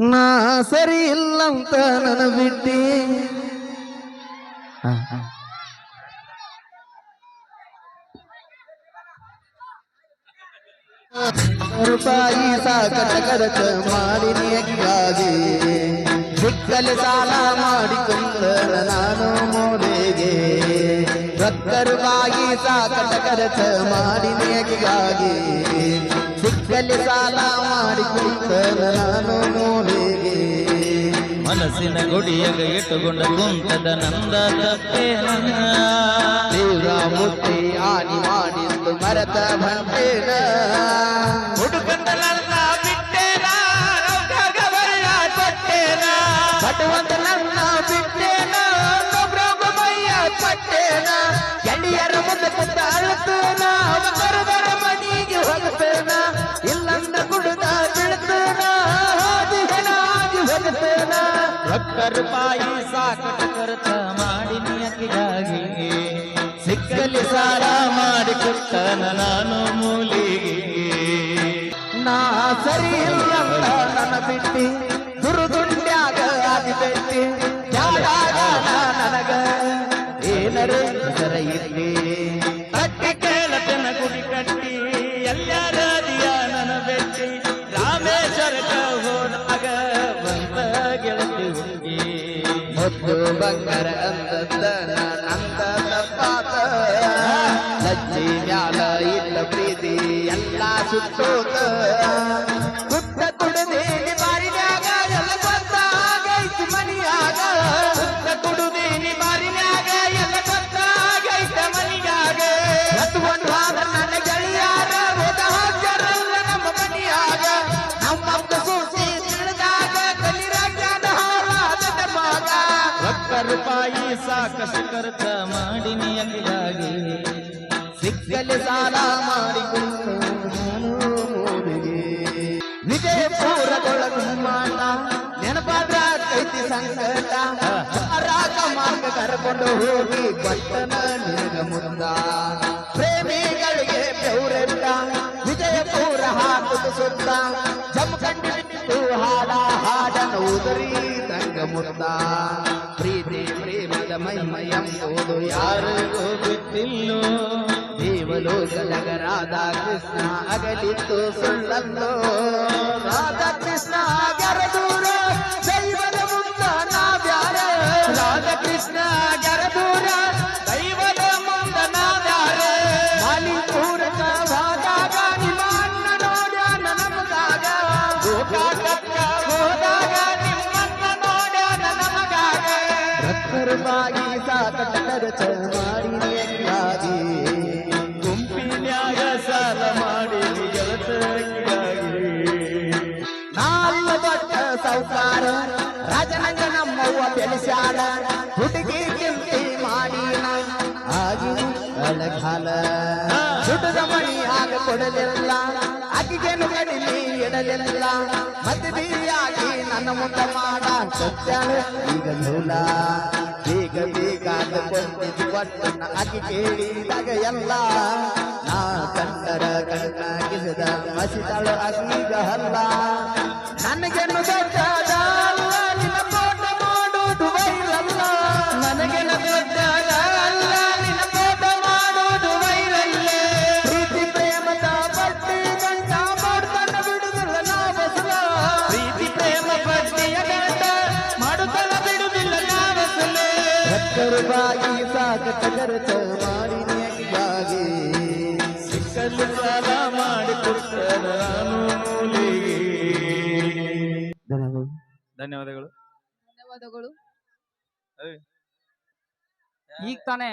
ನಾ ಸರಿ ಇಲ್ಲಂತ ನನ್ನ ಬಿಟ್ಟಿ. ರೂಪಾಯಿ ಸಾಕಟ ಖರ್ಚ ಮಾಡಿನಿ ಸಿಕ್ಕಲು ಸಾಲ ಮಾಡಿಕೊಂಡ ನಾನು ಮೂಲೆಗೆ ಭಕ್ತರು ರೂಪಾಯಿ ಸಾಕಟ ಕರೆತ ಮಾಡಿ ಅಕ್ಕಿಗಾಗಿ ಸಿಕ್ಕಲು ಸಾಲ ಮಾಡಿಕೊಂಡ ನಾನು ಮೂಲೆಗೆ ಮನಸ್ಸಿನ ಗುಡಿಯಾಗ ಇಟ್ಟುಕೊಂಡ ಕುಂತದ ನಂದ ತಪ್ಪೇನ ಮುಟ್ಟಿ ಆನಿ ಮಾಡಿದ್ದು ಮರತ ಬಂಟೇನ ರೊಕ್ಕ ರೂಪಾಯಿ ಸಾಕಟ ಖರ್ಚ ಮಾಡಿ ನಿಯತಿಗಾಗಿ ಸಿಕ್ಕಲಿ ಸಾಲ ಮಾಡಿ ಕೊಟ್ಟನ ನಾನು ಮೂಲಿಗೆ. ನಾ ಸರಿ ಇಲ್ಲ ನನ್ನ ಬಿಟ್ಟಿ, ದುರುದುಂಡ್ಯಾಗ ಆಗಿ ಬೆಟ್ಟಿ ಯಾವಾಗ ನನಗ. ಏನರೇ ಸರ ಇರ್ಲಿ ಮುದ್ದು ಬಂಗಾರ ಅಂದದ್ದ ನಂದ ತಪ್ಪಾತ ಲಜ್ಜಿ ಮ್ಯಾಲ ಇಲ್ಲ ಪ್ರೀತಿ ಎಲ್ಲ ಸುತ್ತೋತ ರೂಪಾಯಿ ಸಾಕಷ್ಟು ಕರ್ತ ಮಾಡಿ ನಿಯತಿಗಾಗಿ ಸಿಕ್ಕಲಿ ಸಾಲ ಮಾಡಿಕೊಂಡು ನಾನು ಮೂಡಿಗೆ ವಿಜಯಪುರದೊಳಗ ಮಾಡ, ನೆನಪಾದ್ರ ಕೈತಿ ಸಂಕಟ. ರಾಗ ಮಾರ್ಗ ಕರ್ಕೊಂಡು ಹೋಗಿ ಬಟ್ಟನ ನಿನಗ ಮುಂದ ಪ್ರೇಮಿಗಳಿಗೆ ವಿಜಯ ವಿಜಯಪುರ ಹಾಕುದು ಸುತ್ತ. ಜಮಖಂಡಿ ಬಿಟ್ಟು ಹಾಡ ಹಾಡನ ಉದರಿ ತಂಗ ಮುತ್ತ ಪ್ರೀತಿ ಪ್ರೇಮದ ಮಹಿಮಯ ಎಂಬುದು ಯಾರಿಗೂ ಗೊತ್ತಿಲ್ಲೋ ದೇವಲೋಕಲಗ ರಾಧಾ ಕೃಷ್ಣ ಅಗಲಿತ್ತು ಸುಳ್ಳಲ್ಲೋ ರಾಧಾ ಕೃಷ್ಣ ಗರದೂರ ದೈವದ ರಕ್ಕರವಾಗಿ ಸಾಕಟ ಖರ್ಚ ಎಂಗಾಗಿ ಗುಂಪಿನ್ಯಾಗ ಸಾಲ ಮಾಡಿ ಗೆಳತಿಗಾಗಿ ನಾಲ್ಕು ದೊಡ್ಡ ಸೌಕಾರ, ರಾಜನಂಗ ನಮ್ಮವ್ವ ಬೆಳೆಸ್ಯಾಳ, ಹುಡುಗಿ ಕಿಂತಿ ಮಾಡಿ ಆಗಿ ಅಳಗಾಲ ಸುಟದ ಮಣಿ ಆಗ ಕೊಡಲಿಲ್ಲ. ಅಕ್ಕಿಗೇನು ಕಡಿಮೆ ಇಡಲಿಲ್ಲ? ಮದುವೆಯಾಗಿ ನನ್ನ ಮುಂದೆ ಮಾಡ ಸತ್ಯಲ್ಲ ಈಗ ನೂಲ. ಬೇಗ ಕೊಂದಿದ್ದು ಕೊಟ್ಟನ ಕೇಳಿದಾಗ ಎಲ್ಲ. ನಾ ಕಂಡರ ಕಣ್ಣಾಗಿಸಿದ ಮಸಿತಾಳು ಅಗ್ನಿಗ ಹಲ್ಲ ನನಗೆ ದೊಡ್ಡದ ರಕ್ಕರವಾಗಿ ಸಾಕಟ ಖರ್ಚ ಮಾಡಿ ನೆಕ್ಕಾಗಿ ಸಿಕ್ಕಲು ಸಾಲ ಮಾಡಿ ಕೊಟ್ಟನ ನಾನು ಧನ್ಯವಾದಗಳು. ಧನ್ಯವಾದಗಳು. ಅದೇ. ಈಗ ತಾನೇ